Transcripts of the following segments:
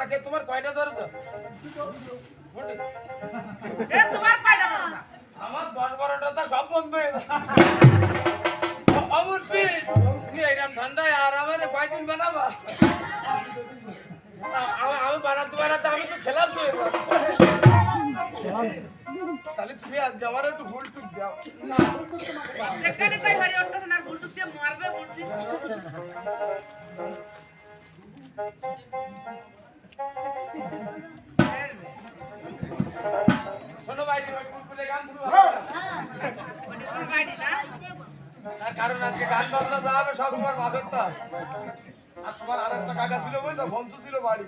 নাকে তোমার কয়টা ধরেছ? এ তোমার কয়টা দরজা আমার দশ বারোটা তো সব বন্ধ হয়ে অবশ্যই তুমি এরকম ঠান্ডায় আর আমার কয়দিন বানাবা? আমি- বানাতে বানাতে আমি তো খেলাম তো তাহলে তুমি আজকে আমার একটু ভুল টুক দাও। যেখানে তাই হরি উঠতেছে না ভুল টুক দিয়ে মারবে বলছি শোনো তার কারণ আজকে গান বাজনা যা হবে সব তোমার বাপের তো আর তোমার আর একটা কাকা ছিল বুঝছ? ভঞ্চু ছিল বাড়ি।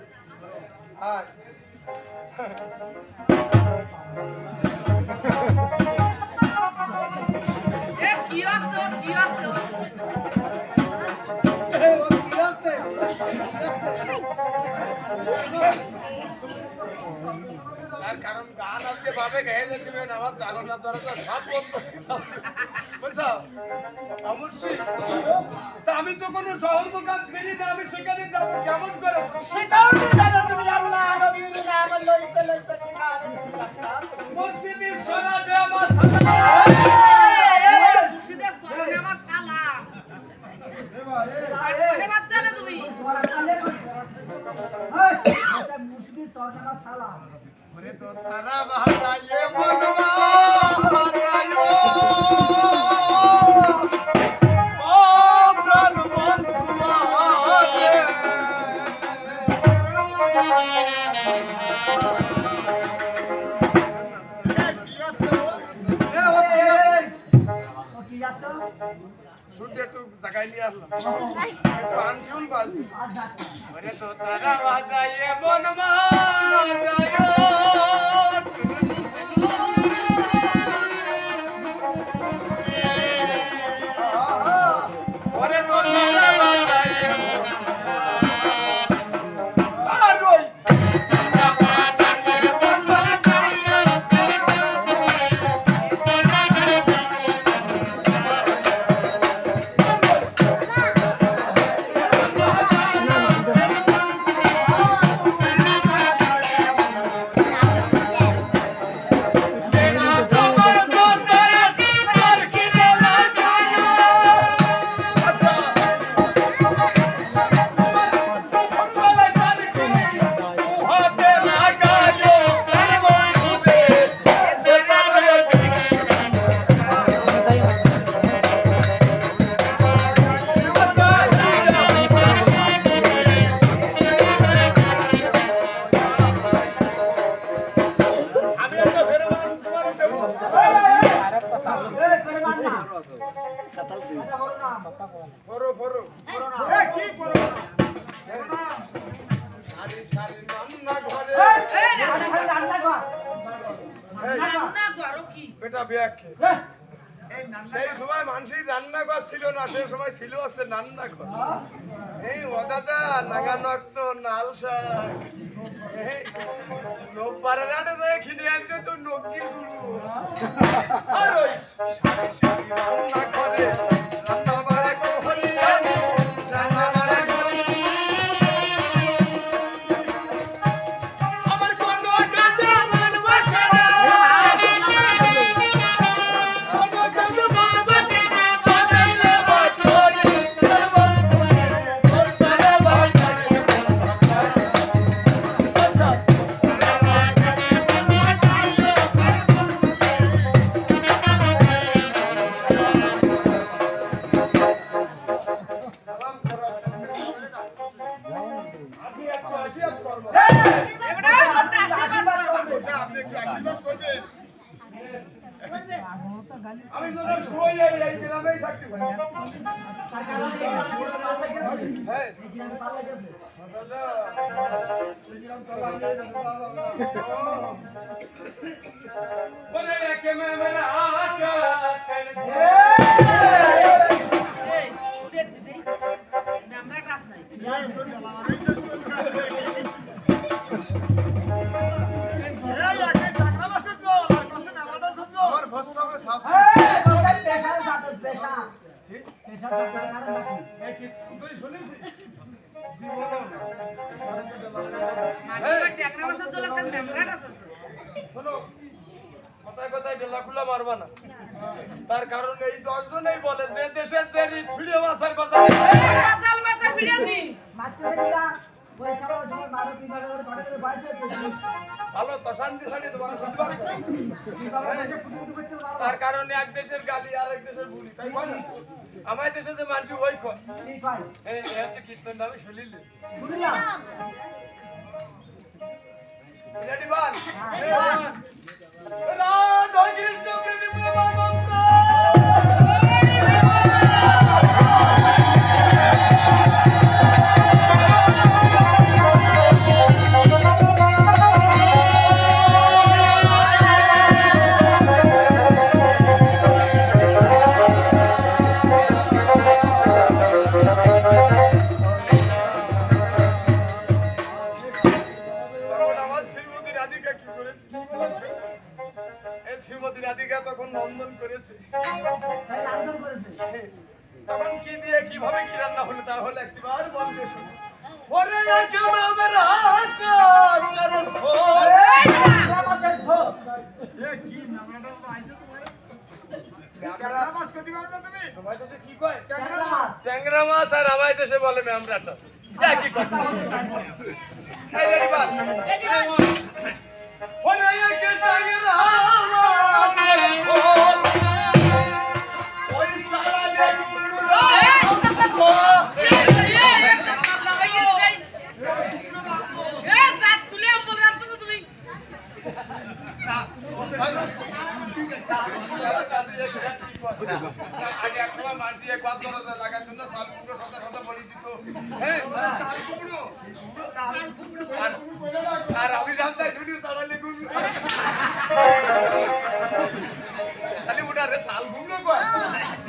কি কি তার কারণ গান আজকে ভাবে গেয়ে যেতে আমার জাগরণার দরকার সব বন্ধ যাচ্ছে। অবশ্যই। তা আমি তো কোনো শহর দোকান চিনি না আমি সেখানে যাব কেমন করে? মসজিদে সোনা দে আমার সালাম। মুর্শিদের সরনে আমার সালাম আর কোনে বাচ্চা না তুমি। ওরে তো তারা মনবা শুনতে একটু জায়গায় নিয়ে আসলাম। একটু আনচুন বাজবি। তো তারা মন মারায়ো সেই সময় মানুষের রান্নাঘর ছিল না সেই সময় ছিল আছে রান্নাঘর এই ওদাদা নাগানক্ত নাল শাক এই নোপারে রান্না দেয় খিনে আনতে তো নকির গুরু। আর ওই আমি তো শুয়ে যাই এই গ্রামেই থাকতে পারি। হ্যাঁ। দাদা এই গ্রাম তো লাগে বলে কে মেরা আকাশের এই জল একটা মেমরাট আছে শোনো কথায় কথায় ডেলা মারবা না। তার কারণ এই দশজনেই বলে যে দেশে যে কথা ভিডিও ভালো তো শান্তি শান্তি তোমার তার কারণে এক দেশের গালি আর এক দেশের বুলি তাই বল আমার দেশে যে মানুষ ওই কয়। এই এসে কীর্তন আমি শুনিলি। Ready, one. Ready, one. Radhika কি করেছে? এই শ্রীমতী রাধিকা তখন নন্দন করেছে। তখন কি দিয়ে কীভাবে কি রান্না হলো তাহলে একটিবার বলতে শুনো। ওরে একেবারে আমার হাটা কি নামটা আইছে তোমার? ট্যাংরা মাছ কি আর আমার দেশে বলে ম্যামরাটা। একই কথা এই রেডি বাল ওরে একে ট্যাংরা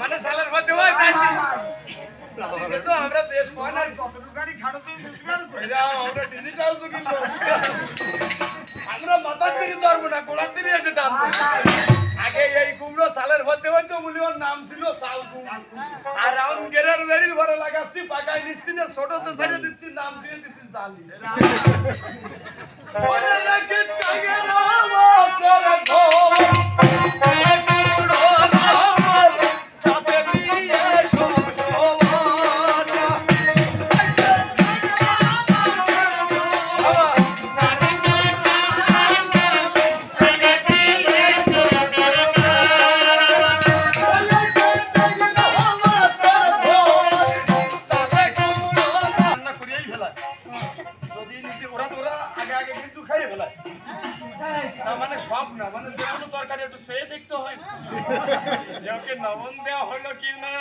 মানে সালের মধ্যে হয় তাই তো আমরা দেশ কয় না কতটুকু গাড়ি খাটো তুমি বুঝতে পারছ? আমরা ডিজিটাল তো কিনলো আমরা মাথার দিকে ধরবো না গোড়ার দিকে এসে টানবো সালের মধ্যে বলি ওর নাম ছিল সালকু আর রাউন্ড গেরের বেরির ঘরে লাগাচ্ছি পাকাই নিচ্ছি না ছোটতে ছেড়ে দিচ্ছি নাম দিয়ে দিচ্ছি সালি ওরে রেখে টাঙ্গে রাম দেখতে না যে ওকে নবন দেওয়া হলো কি না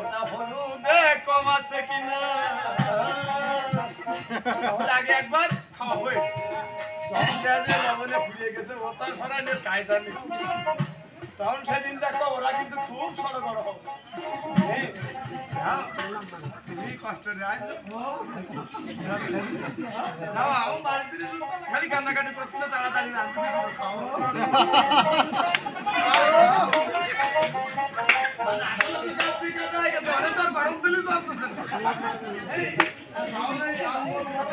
ওটা হলুদে কম আছে কি না তাহলে আগে একবার খাওয়া হয়ে লবণে ফুরিয়ে গেছে, ও তার সরাইনের কায়দা নেই। তখন সেদিন দেখো ওরা কিন্তু খুব সড়ক বড় হবে তুমি কষ্ট খালি কান্নাকাটি করছিল, তাড়াতাড়ি তোর গরম তুলি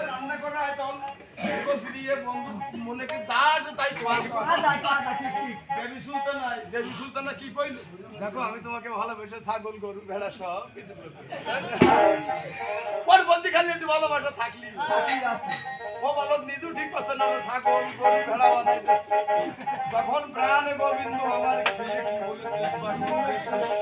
রান্না করা হয়, তখন। ফিরিয়ে বন্ধু ছাগল, গরু, ভেড়া সব কিছু। বন্দি খালি একটু ভালোবাসা থাকলি? ও বলো নিজেও ঠিক পাচ্ছে না ছাগল ভেড়া বানাইতেছে। তখন প্রাণে গোবিন্দ আমার খেয়ে কি বলেছে?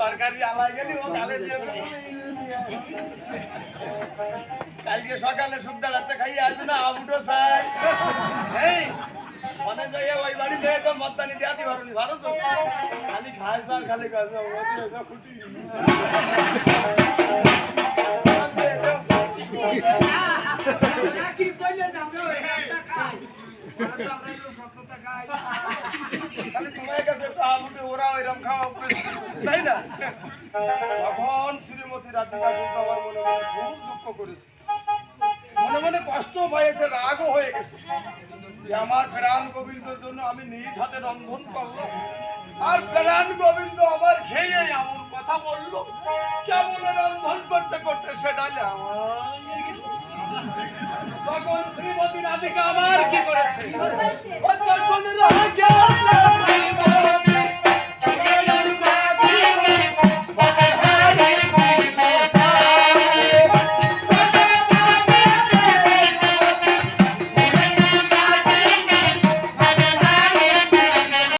তরকারি আলাই গেলি ও দেবো। কালকে সকালে সুবিধা রাতে খাইয়ে আসবে না আমুটো চাই এই মনে যাই ওই বাড়ি থেকে তো মত্তানি দেওয়াতে পারো ভালো তো খালি খাস খালি না খুঁটি তাই না তখন শ্রীমতী রাধিকা কিন্তু আমার মনে মনে খুব দুঃখ করেছে মনে মনে কষ্ট পাইছে রাগও হয়ে গেছে যে আমার প্রাণ গোবিন্দর জন্য আমি নিজ হাতে রন্ধন করলাম। আর প্রাণ গোবিন্দ আবার খেয়ে এমন কথা বলল। কেমন রন্ধন করতে করতে সেটা তখন শ্রীমতী রাধিকা আমার কি করেছে?